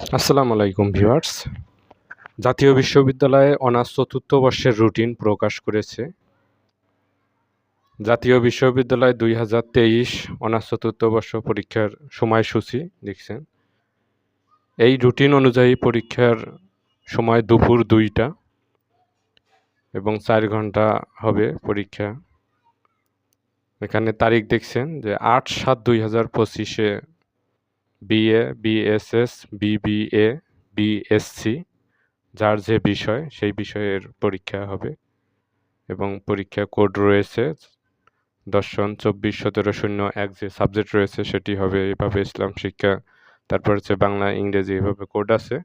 আসসালামু আলাইকুম ভিউয়ার্স। জাতীয় বিশ্ববিদ্যালয়ে অনার্স চতুর্থ বর্ষের রুটিন প্রকাশ করেছে। জাতীয় বিশ্ববিদ্যালয় দুই হাজার তেইশ অনার্স চতুর্থ বর্ষ পরীক্ষার সময়সূচি, দেখছেন। এই রুটিন অনুযায়ী পরীক্ষার সময় দুপুর দুইটা এবং চার ঘণ্টা হবে পরীক্ষা। এখানে তারিখ দেখছেন যে আট সাত দুই হাজার পঁচিশে বিএ বিএসএস বিবিএ বিএসসি যার যে বিষয়, সেই বিষয়ের পরীক্ষা হবে। এবং পরীক্ষা কোড রয়েছে দর্শন চব্বিশ সতেরো শূন্য এক যে সাবজেক্ট রয়েছে, সেটি হবে এভাবে ইসলাম শিক্ষা, তারপর হচ্ছে বাংলা, ইংরেজি এভাবে কোড আছে।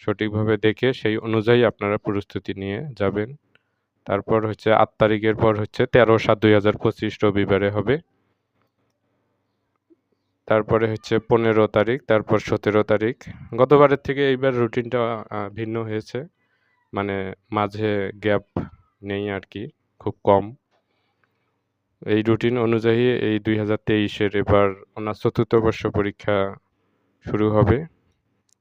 সঠিকভাবে দেখে সেই অনুযায়ী আপনারা প্রস্তুতি নিয়ে যাবেন। তারপর হচ্ছে আট তারিখের পর হচ্ছে তেরো সাত দুই হাজার পঁচিশ রবিবারে হবে। তারপরে হচ্ছে পনেরো তারিখ, তারপর সতেরো তারিখ। গতবারের থেকে এইবার রুটিনটা ভিন্ন হয়েছে। মানে মাঝে গ্যাপ নেই আর কি খুব কম। এই রুটিন অনুযায়ী এই দুই হাজার তেইশের এবার ওনার চতুর্থ বর্ষ পরীক্ষা শুরু হবে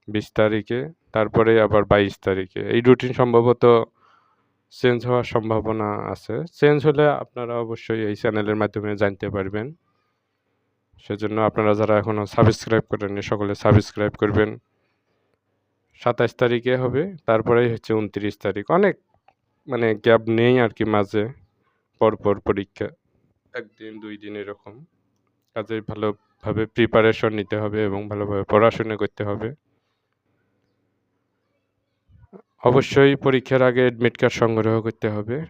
বিশ তারিখে, তারপরে আবার বাইশ তারিখে। এই রুটিন সম্ভবত চেঞ্জ হওয়ার সম্ভাবনা আছে। চেঞ্জ হলে আপনারা অবশ্যই এই চ্যানেলের মাধ্যমে জানতে পারবেন। সেজন্য আপনারা যারা এখনও সাবস্ক্রাইব করেননি, সকলে সাবস্ক্রাইব করবেন। সাতাশ তারিখে হবে, তারপরেই হচ্ছে উনত্রিশ তারিখ। অনেক মানে গ্যাপ নেই আর কি মাঝে, পরপর পরীক্ষা। একদিন, দুই দিন এরকম। কাজেই ভালোভাবে প্রিপারেশন নিতে হবে এবং ভালোভাবে পড়াশোনা করতে হবে। অবশ্যই পরীক্ষার আগে অ্যাডমিট কার্ড সংগ্রহ করতে হবে।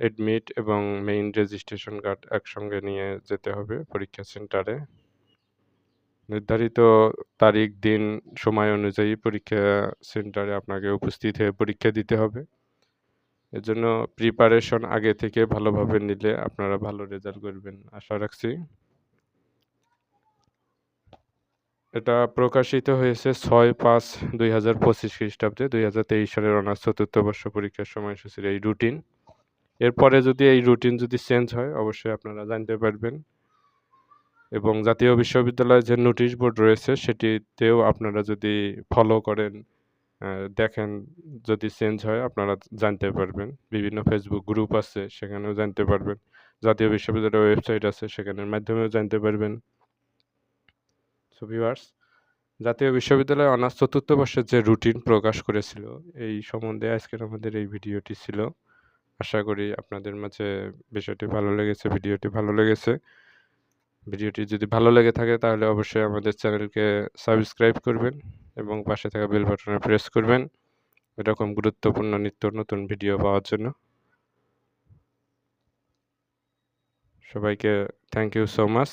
অ্যাডমিট এবং মেইন রেজিস্ট্রেশন কার্ড একসঙ্গে নিয়ে যেতে হবে পরীক্ষা সেন্টারে নির্ধারিত তারিখ, দিন, সময় অনুযায়ী পরীক্ষা সেন্টারে আপনাকে উপস্থিত হয়ে পরীক্ষা দিতে হবে। এজন্য প্রিপারেশন আগে থেকে ভালোভাবে নিলে আপনারা ভালো রেজাল্ট করবেন, আশা রাখছি। এটা প্রকাশিত হয়েছে ছয় পাঁচ দুই হাজার পঁচিশ খ্রিস্টাব্দে। দুই হাজার তেইশ সালের অনার্স চতুর্থ বর্ষ পরীক্ষার সময়সূচির এই রুটিন এরপরে যদি এই রুটিন যদি চেঞ্জ হয়, অবশ্যই আপনারা জানতে পারবেন। এবং জাতীয় বিশ্ববিদ্যালয়ের যে নোটিশ বোর্ড রয়েছে, সেটিতেও আপনারা যদি ফলো করেন দেখেন যদি চেঞ্জ হয়, আপনারা জানতে পারবেন। বিভিন্ন ফেসবুক গ্রুপ আছে, সেখানেও জানতে পারবেন। জাতীয় বিশ্ববিদ্যালয়ের ওয়েবসাইট আছে, সেখানের মাধ্যমেও জানতে পারবেন। সো জাতীয় বিশ্ববিদ্যালয় অনার্স চতুর্থ বর্ষের যে রুটিন প্রকাশ করেছিল, এই সম্বন্ধে আজকের আমাদের এই ভিডিওটি ছিল। আশা করি আপনাদের মাঝে বিষয়টি ভালো লেগেছে, ভিডিওটি ভালো লেগেছে। ভিডিওটি যদি ভালো লেগে থাকে তাহলে অবশ্যই আমাদের চ্যানেলকে সাবস্ক্রাইব করবেন এবং পাশে থাকা বেল বাটনে প্রেস করবেন এরকম গুরুত্বপূর্ণ নিত্য নতুন ভিডিও পাওয়ার জন্য। সবাইকে থ্যাংক ইউ সো মাচ